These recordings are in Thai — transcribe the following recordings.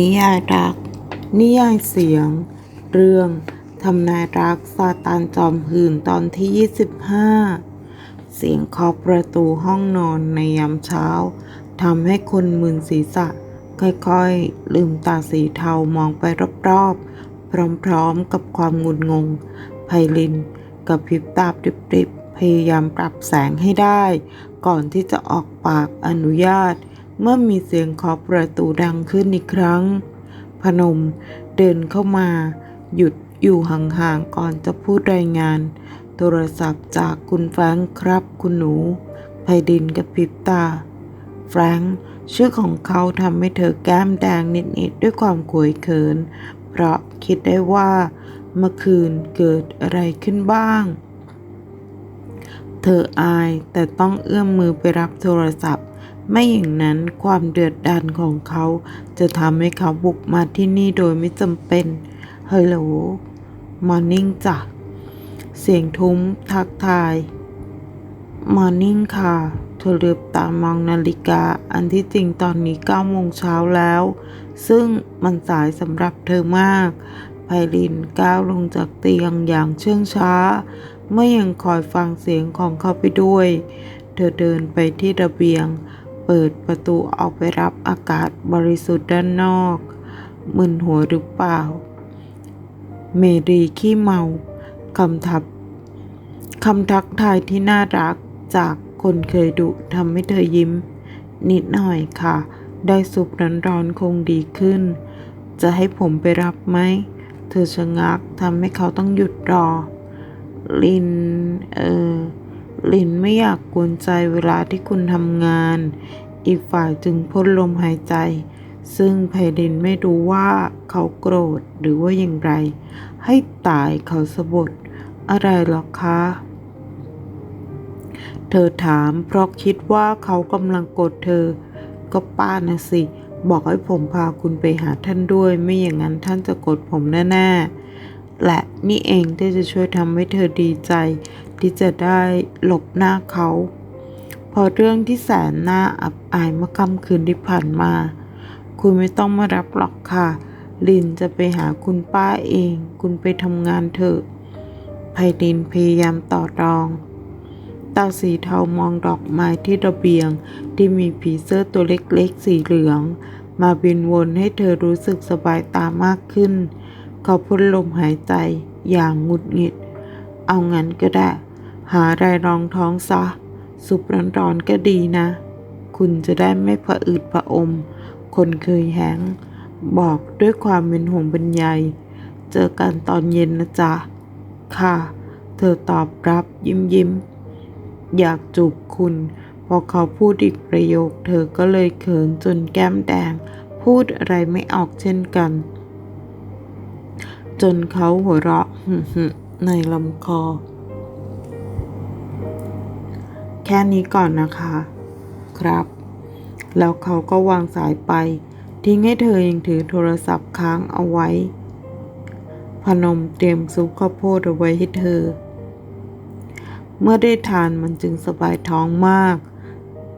นิยายรัก นิยายเสียง เรื่องทำนายรักซาตานจอมหื่นตอนที่ 25 เสียงเคาะประตูห้องนอนในยามเช้าทำให้คนมึนศีรษะ ค่อยๆ ลืมตาสีเทามองไปรอบๆ พร้อมๆ กับความงุนงง ไพลินกับพริบตาปริบๆ พยายามปรับแสงให้ได้ ก่อนที่จะออกปากอนุญาต เมื่อมีเสียงเคาะประตูดังขึ้นอีกครั้ง พนมเดินเข้ามา หยุดอยู่ห่างๆก่อนจะพูดรายงาน โทรศัพท์จากคุณแฟรงค์ครับคุณหนูไพดินกับพริบตา แฟรงค์ชื่อของเขาทำให้เธอแก้มแดงนิดๆด้วยความขวยเขิน เพราะคิดได้ว่า เมื่อคืนเกิดอะไรขึ้นบ้าง เธออายแต่ต้องเอื้อมมือไปรับโทรศัพท์ ไม่อย่างนั้นความเดือดดาลของเขาจะทำให้เขาบุกมาที่นี่โดยไม่จำเป็นฮัลโหลมอร์นิ่งจ้ะ เสียงทุ้มทักทายมอร์นิ่งค่ะ เธอเลือบตามองนาฬิกา อันที่จริงตอนนี้เก้าโมงเช้าแล้ว ซึ่งมันสายสำหรับเธอมากไพลินก้าวลงจากเตียงอย่างเชื่องช้า เมื่อยังคอยฟังเสียงของเขาไปด้วย เธอเดินไปที่ระเบียง เปิดประตูออกไปรับอากาศบริสุทธิ์ด้านนอก มึนหัวหรือเปล่า เมรีขี้เมาคำทับคำทักทายที่น่ารักจากคนเคยดุทำให้เธอยิ้ม นิดหน่อยค่ะ ได้ซุปร้อนๆคงดีขึ้น จะให้ผมไปรับไหม เธอชะงักทำให้เขาต้องหยุดรอ ลิน เออ ลินไม่อยากกวนใจเวลาที่คุณทำงาน อีกฝ่ายจึงพ่นลมหายใจ ซึ่งไพลินไม่รู้ว่าเขาโกรธหรือว่าอย่างไร ให้ตายเขาสะบดอะไรหรอคะ เธอถามเพราะคิดว่าเขากำลังโกรธเธอ ก็ป้านะสิ บอกให้ผมพาคุณไปหาท่านด้วย ไม่อย่างนั้นท่านจะโกรธผมแน่ๆและนี่เองที่จะช่วยทำให้เธอดีใจ ที่จะได้หลบหน้าเขา พอเรื่องที่แสนน่าอับอายเมื่อค่ำคืนที่ผ่านมา คุณไม่ต้องมารับหรอกค่ะ ลินจะไปหาคุณป้าเอง คุณไปทำงานเถอะไพลินพยายามต่อรองตาสีเทามองดอกไม้ที่ระเบียง ที่มีผีเสื้อตัวเล็กๆ สีเหลือง มาบินวนให้เธอรู้สึกสบายตามากขึ้น เขาพ่นลมหายใจอย่างหงุดหงิด เอางั้นก็ได้ หาอะไรรองท้องซะ ซุปร้อนๆก็ดีนะ คุณจะได้ไม่ผะอืดผะอม คนเคยแห้ง บอกด้วยความเป็นห่วงเป็นใยเจอกันตอนเย็นนะจ๊ะ ค่ะ เธอตอบรับยิ้มยิ้ม อยากจูบคุณ พอเขาพูดอีกประโยค เธอก็เลยเขินจนแก้มแดง พูดอะไรไม่ออกเช่นกัน จนเขาหัวเราะ ในลำคอ แค่นี้ก่อนนะคะ ครับ แล้วเขาก็วางสายไป ทิ้งให้เธอยังถือโทรศัพท์ค้างเอาไว้ พนมเตรียมซุปข้าวโพดเอาไว้ให้เธอ เมื่อได้ทานมันจึงสบายท้องมาก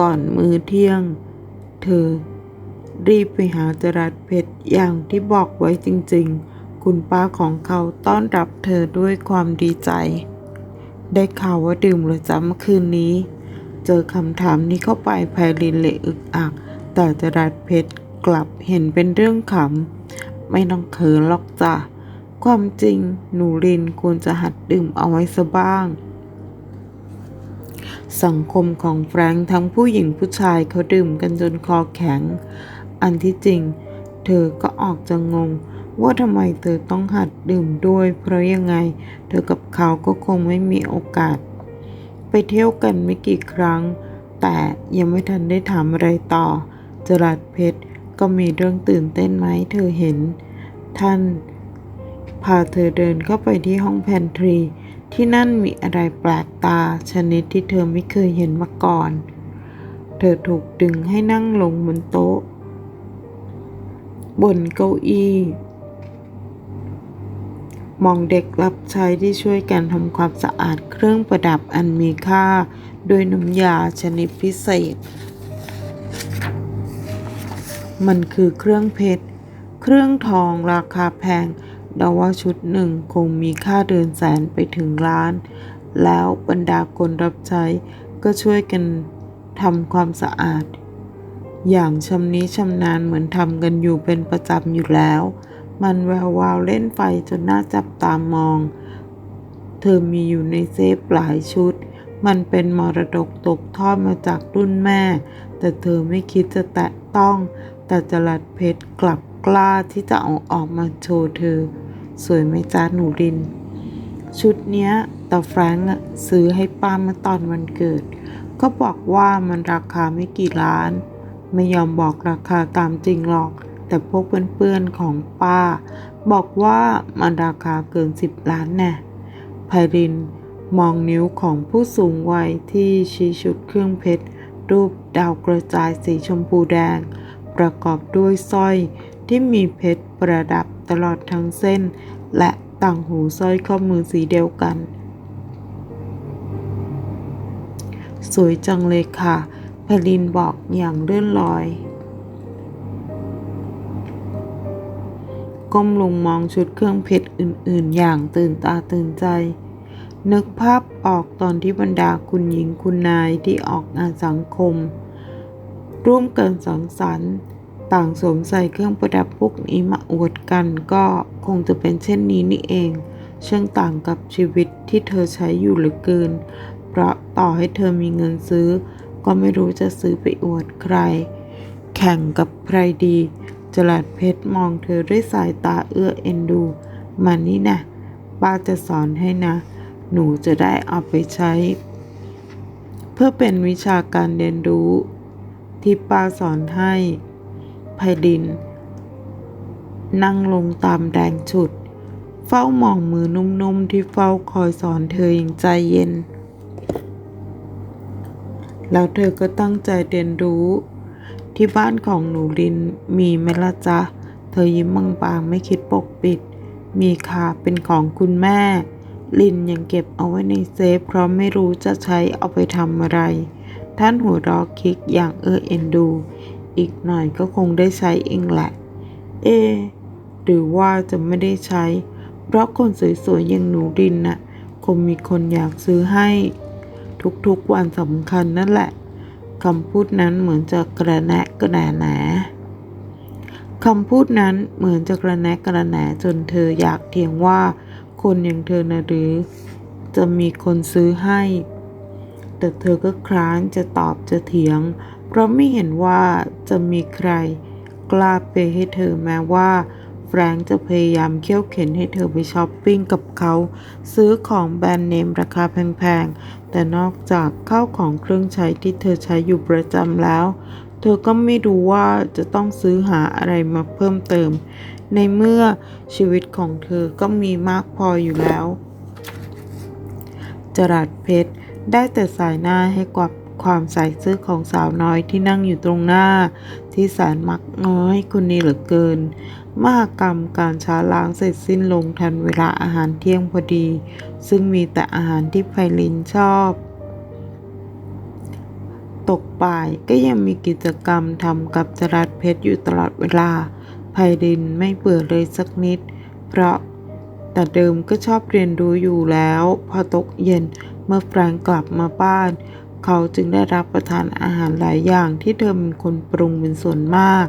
ก่อนมือเที่ยง เธอรีบไปหาจรัสเพชรอย่างที่บอกไว้จริง ๆ คุณป้าของเขาต้อนรับเธอด้วยความดีใจ ได้ข่าวว่าดื่มหรือจ้าเมื่อคืนนี้ เจอคำถามนี้เข้าไปไพลินเลยอึกอัก แต่จรัสเพชรกลับเห็นเป็นเรื่องขำ ไม่ต้องเขินหรอกจ้ะ ความจริงหนูลินควรจะหัดดื่มเอาไว้ซะบ้าง สังคมของแฟรงค์ทั้งผู้หญิงผู้ชายเขาดื่มกันจนคอแข็ง อันที่จริง เธอก็ออกจะงง ว่าทำไมเธอต้องหัดดื่มด้วย เพราะยังไง เธอกับเขาก็คงไม่มีโอกาส ไปเที่ยวกันไม่กี่ครั้ง แต่ยังไม่ทันได้ถามอะไรต่อ จรัสเพชรก็มีเรื่องตื่นเต้นไหมเธอเห็น ท่านพาเธอเดินเข้าไปที่ห้องแพนทรี ที่นั่นมีอะไรแปลกตาชนิดที่เธอไม่เคยเห็นมาก่อน เธอถูกดึงให้นั่งลงบนโต๊ะ บนเก้าอี้ มองเด็กรับใช้ที่ช่วยกันทำความสะอาดเครื่องประดับอันมีค่า โดยน้ำยาชนิดพิเศษ มันคือเครื่องเพชร เครื่องทองราคาแพงเดาว่าชุดหนึ่งคงมีค่าเดินแสนไปถึงล้าน แล้วบรรดาคนรับใช้ก็ช่วยกันทำความสะอาด อย่างชำนิชำนาญเหมือนทำกันอยู่เป็นประจำอยู่แล้ว มันแวววาวเล่นไฟจนน่าจับตามอง เธอมีอยู่ในเซฟหลายชุด มันเป็นมรดกตกทอดมาจากรุ่นแม่ แต่เธอไม่คิดจะแตะต้อง แต่จรัดเพชรกลับกล้าที่จะเอาออกมาโชว์เธอ สวยไหมจ้าหนูดิน ชุดเนี้ยตาแฟรงค์ซื้อให้ป้าเมื่อตอนวันเกิด ก็บอกว่ามันราคาไม่กี่ล้าน ไม่ยอมบอกราคาตามจริงหรอก แต่พวกเพื่อนๆของป้า บอกว่ามันราคาเกินสิบล้านแน่ไพรินมองนิ้วของผู้สูงวัยที่ชี้ชุดเครื่องเพชร รูปดาวกระจายสีชมพูแดง ประกอบด้วยสร้อยที่มีเพชรประดับตลอดทั้งเส้น และต่างหูสร้อยข้อมือสีเดียวกัน สวยจังเลยค่ะพลินบอกอย่างเลื่อนลอย ก้มลงมองชุดเครื่องเพชรอื่นๆ อย่างตื่นตาตื่นใจ นึกภาพออกตอนที่บรรดาคุณหญิงคุณนายที่ออกงานสังคม ร่วมกันสังสรรค์ ต่างสวมใส่เครื่องประดับพวกนี้มาอวดกันก็คงจะเป็นเช่นนี้นี่เองเช่างต่างกับชีวิตที่เธอใช้อยู่เหลือเกิน เพราะต่อให้เธอมีเงินซื้อ ก็ไม่รู้จะซื้อไปอวดใคร แข่งกับใครดี จลัดเพชรมองเธอด้วยสายตาเอื้อเอ็นดู มานี่นะป้าจะสอนให้นะ หนูจะได้เอาไปใช้ เพื่อเป็นวิชาการเรียนรู้ ที่ป้าสอนให้ไพดิน นั่งลงตามแดงฉุด เฝ้ามองมือนุ่มๆที่เฝ้าคอยสอนเธออย่างใจเย็น แล้วเธอก็ตั้งใจเรียนรู้ ที่บ้านของหนูลินมีไหมละจ๊ะ เธอยิ้มบางๆไม่คิดปกปิด มีค่ะเป็นของคุณแม่ ลินยังเก็บเอาไว้ในเซฟ เพราะไม่รู้จะใช้เอาไปทำอะไร ท่านหัวเรอคิกอย่างเออเอ็นดู อีกหน่อยก็คงได้ใช้เองแหละ เอ หรือว่าจะไม่ได้ใช้ เพราะคนสวยๆอย่างหนูดินน่ะคงมีคนอยากซื้อให้ ทุกๆวันสำคัญนั่นแหละ คำพูดนั้นเหมือนจะกระแนะกระแหนแหนคำพูดนั้นเหมือนจะกระแนะกระแหนจนเธออยากเถียงว่า คนอย่างเธอนะหรือ จะมีคนซื้อให้ แต่เธอก็คร้านจะตอบจะเถียง เพราะไม่เห็นว่าจะมีใครกล้าเปให้เธอแม้ว่า แฟรงค์จะพยายามเคี่ยวเข็นให้เธอไปช้อปปิ้งกับเขา ซื้อของแบรนด์เนมราคาแพงๆ แต่นอกจากข้าวของเครื่องใช้ที่เธอใช้อยู่ประจำแล้ว เธอก็ไม่รู้ว่าจะต้องซื้อหาอะไรมาเพิ่มเติม ในเมื่อชีวิตของเธอก็มีมากพออยู่แล้ว จรัสเพชรได้แต่สายหน้าให้กับความใส่ซื่อของสาวน้อยที่นั่งอยู่ตรงหน้า ที่แสนมักน้อยคนนี้เหลือเกิน มหกรรมการช้าล้างเสร็จสิ้นลงทันเวลาอาหารเที่ยงพอดี ซึ่งมีแต่อาหารที่ไพลินชอบ ตกบ่ายก็ยังมีกิจกรรมทำกับจรัสเพชรอยู่ตลอดเวลาไพรินไม่เบื่อเลยสักนิด เพราะแต่เดิมก็ชอบเรียนรู้อยู่แล้ว พอตกเย็นเมื่อแฟรงกลับมาบ้าน เขาจึงได้รับประทานอาหารหลายอย่างที่เธอเป็นคนปรุงเป็นส่วนมาก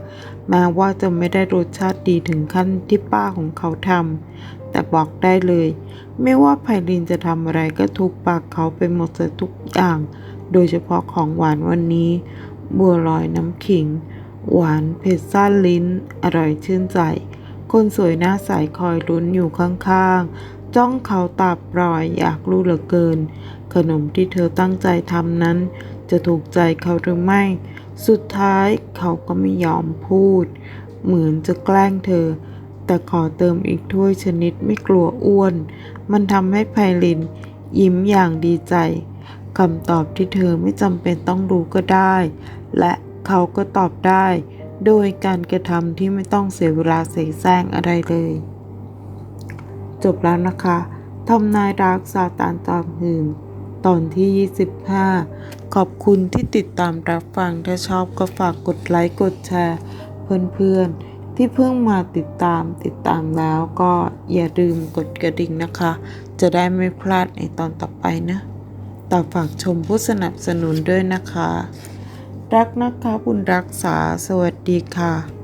แม้ว่าจะไม่ได้รสชาติดีถึงขั้นที่ป้าของเขาทำแต่บอกได้เลย ไม่ว่าไพรินจะทำอะไรก็ถูกปากเขาไปหมดเลยทุกอย่าง โดยเฉพาะของหวานวันนี้ บัวลอยน้ำขิง หวานเผ็ดซ่านลิ้น อร่อยชื่นใจ คนสวยหน้าใสคอยลุ้นอยู่ข้างๆ จ้องเขาตาปลอยอยากรู้เหลือเกิน ขนมที่เธอตั้งใจทำนั้น จะถูกใจเขาหรือไม่ สุดท้ายเขาก็ไม่ยอมพูด เหมือนจะแกล้งเธอ แต่ขอเติมอีกถ้วยชนิดไม่กลัวอ้วน มันทำให้ไพลิน ยิ้มอย่างดีใจคำตอบที่เธอไม่จำเป็นต้องรู้ก็ได้ และเขาก็ตอบได้ โดยการกระทำที่ไม่ต้องเสียเวลาเสแสร้งอะไรเลย จบแล้วนะคะทำนายรักซาตานจอมหื่นตอนที่ 25 ขอบคุณที่ติดตามรับฟัง ถ้าชอบก็ฝากกดไลค์กดแชร์ เพื่อนๆ ที่เพิ่งมาติดตามติดตามแล้วก็อย่าลืมกดกระดิ่งนะคะ จะได้ไม่พลาดในตอนต่อไปนะต่อฝากชมผู้สนับสนุนด้วยนะคะ รักนะคะบุญรักษาสวัสดีค่ะ